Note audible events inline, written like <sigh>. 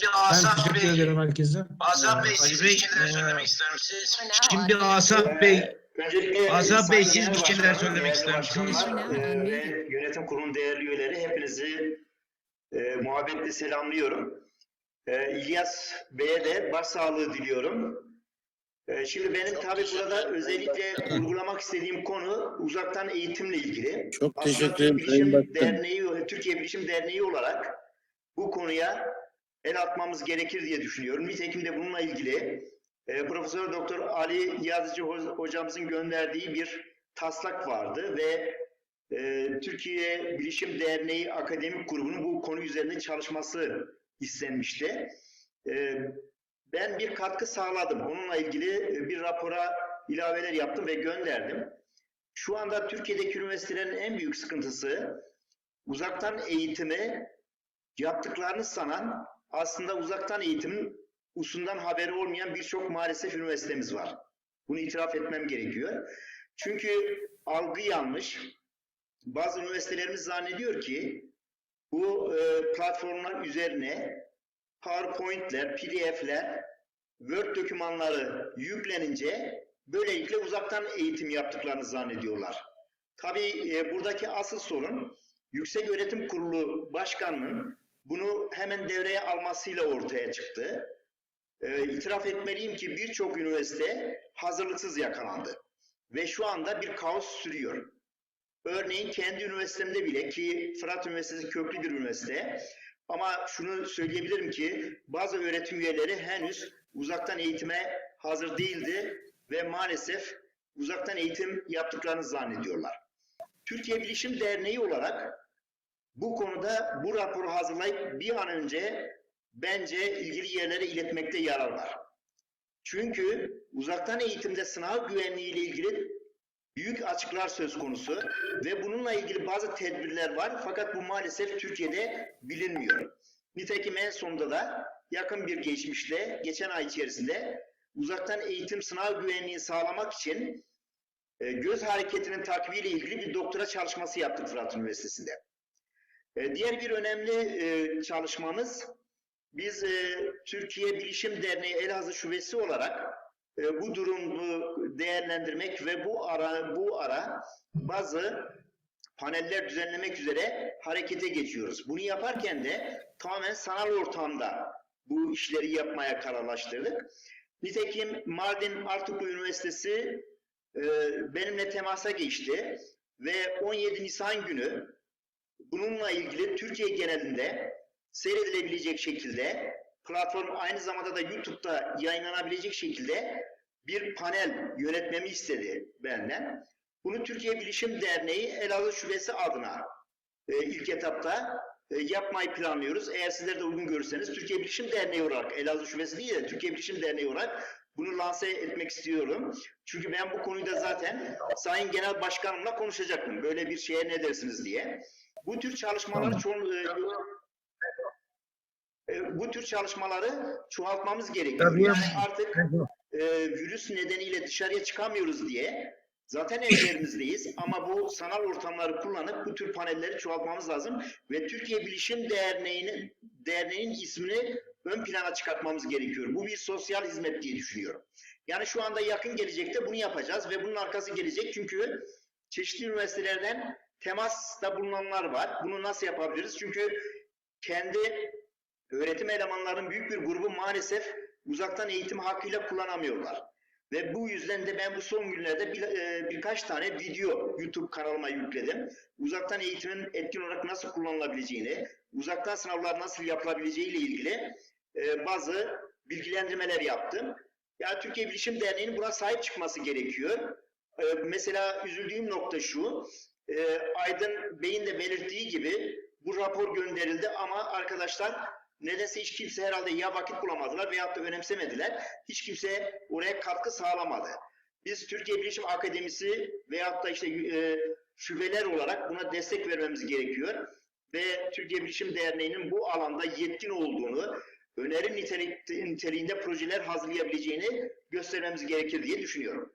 Şimdi Ben Hasan teşekkür Bey, ederim herkese. Hasan Bey Ali siz Bey, bir şeyler e, söylemek ister misiniz? Şimdi Hasan Bey, Öncelikle Azap Bey, siz bir şeyler söylemek ister misiniz? e, ve yönetim kurulu değerli üyeleri hepinizi e, muhabbetle selamlıyorum. E, İlyas Bey'e de başsağlığı diliyorum. E, şimdi benim tabii burada özellikle vurgulamak istediğim konu uzaktan eğitimle ilgili. Çok teşekkür ederim Sayın Bilişim Başkan. Derneği, Türkiye Bilişim Derneği olarak bu konuya el atmamız gerekir diye düşünüyorum. Nitekim de bununla ilgili e, Profesör Doktor Ali Yazıcı ho- hocamızın gönderdiği bir taslak vardı ve e, Türkiye Bilişim Derneği Akademik Grubu'nun bu konu üzerinde çalışması istenmişti. E, ben bir katkı sağladım. Onunla ilgili e, bir rapora ilaveler yaptım ve gönderdim. Şu anda Türkiye'deki üniversitelerin en büyük sıkıntısı uzaktan eğitimi yaptıklarını sanan aslında uzaktan eğitimin usundan haberi olmayan birçok maalesef üniversitemiz var. Bunu itiraf etmem gerekiyor. Çünkü algı yanlış. Bazı üniversitelerimiz zannediyor ki bu e, platformlar üzerine PowerPoint'ler, PDF'ler, Word dokümanları yüklenince böylelikle uzaktan eğitim yaptıklarını zannediyorlar. Tabii e, buradaki asıl sorun Yüksek Öğretim Kurulu Başkanı'nın bunu hemen devreye almasıyla ortaya çıktı. E, itiraf etmeliyim ki birçok üniversite hazırlıksız yakalandı. Ve şu anda bir kaos sürüyor. Örneğin kendi üniversitemde bile ki Fırat Üniversitesi köklü bir üniversite ama şunu söyleyebilirim ki bazı öğretim üyeleri henüz uzaktan eğitime hazır değildi ve maalesef uzaktan eğitim yaptıklarını zannediyorlar. Türkiye Bilişim Derneği olarak bu konuda bu raporu hazırlayıp bir an önce bence ilgili yerlere iletmekte yarar var. Çünkü uzaktan eğitimde sınav güvenliği ile ilgili büyük açıklar söz konusu ve bununla ilgili bazı tedbirler var fakat bu maalesef Türkiye'de bilinmiyor. Nitekim en sonunda da yakın bir geçmişte, geçen ay içerisinde uzaktan eğitim sınav güvenliğini sağlamak için e, göz hareketinin takviyle ilgili bir doktora çalışması yaptık Fırat Üniversitesi'nde. E, diğer bir önemli e, çalışmamız, biz e, Türkiye Bilişim Derneği Elazığ Şubesi olarak e, bu durumu değerlendirmek ve bu ara bu ara bazı paneller düzenlemek üzere harekete geçiyoruz. Bunu yaparken de tamamen sanal ortamda bu işleri yapmaya kararlaştırdık. Nitekim Mardin Artuklu Üniversitesi benimle temasa geçti ve 17 Nisan günü bununla ilgili Türkiye genelinde seyredilebilecek şekilde platform aynı zamanda da YouTube'da yayınlanabilecek şekilde bir panel yönetmemi istedi benden. Bunu Türkiye Bilişim Derneği Elazığ Şubesi adına e, ilk etapta e, yapmayı planlıyoruz. Eğer sizler de uygun görürseniz Türkiye Bilişim Derneği olarak Elazığ Şubesi değil de Türkiye Bilişim Derneği olarak bunu lanse etmek istiyorum. Çünkü ben bu konuyu da zaten Sayın Genel Başkanımla konuşacaktım. Böyle bir şeye ne dersiniz diye. Bu tür çalışmaları e, e, bu tür çalışmaları çoğaltmamız gerekiyor. Tabii. Yani artık e, virüs nedeniyle dışarıya çıkamıyoruz diye zaten evlerimizdeyiz <laughs> ama bu sanal ortamları kullanıp bu tür panelleri çoğaltmamız lazım ve Türkiye Bilişim Derneği'nin derneğin ismini ön plana çıkartmamız gerekiyor. Bu bir sosyal hizmet diye düşünüyorum. Yani şu anda yakın gelecekte bunu yapacağız ve bunun arkası gelecek çünkü çeşitli üniversitelerden temasta bulunanlar var. Bunu nasıl yapabiliriz? Çünkü kendi öğretim elemanlarının büyük bir grubu maalesef uzaktan eğitim hakkıyla kullanamıyorlar. Ve bu yüzden de ben bu son günlerde bir, e, birkaç tane video YouTube kanalıma yükledim. Uzaktan eğitimin etkin olarak nasıl kullanılabileceğini, uzaktan sınavlar nasıl yapılabileceği ile ilgili e, bazı bilgilendirmeler yaptım. Ya Türkiye Bilişim Derneği'nin buna sahip çıkması gerekiyor. E, mesela üzüldüğüm nokta şu, e, Aydın Bey'in de belirttiği gibi bu rapor gönderildi ama arkadaşlar nedense hiç kimse herhalde ya vakit bulamadılar veyahut da önemsemediler. Hiç kimse oraya katkı sağlamadı. Biz Türkiye Bilişim Akademisi veyahut da işte e, şubeler olarak buna destek vermemiz gerekiyor. Ve Türkiye Bilişim Derneği'nin bu alanda yetkin olduğunu, öneri niteliğinde projeler hazırlayabileceğini göstermemiz gerekir diye düşünüyorum.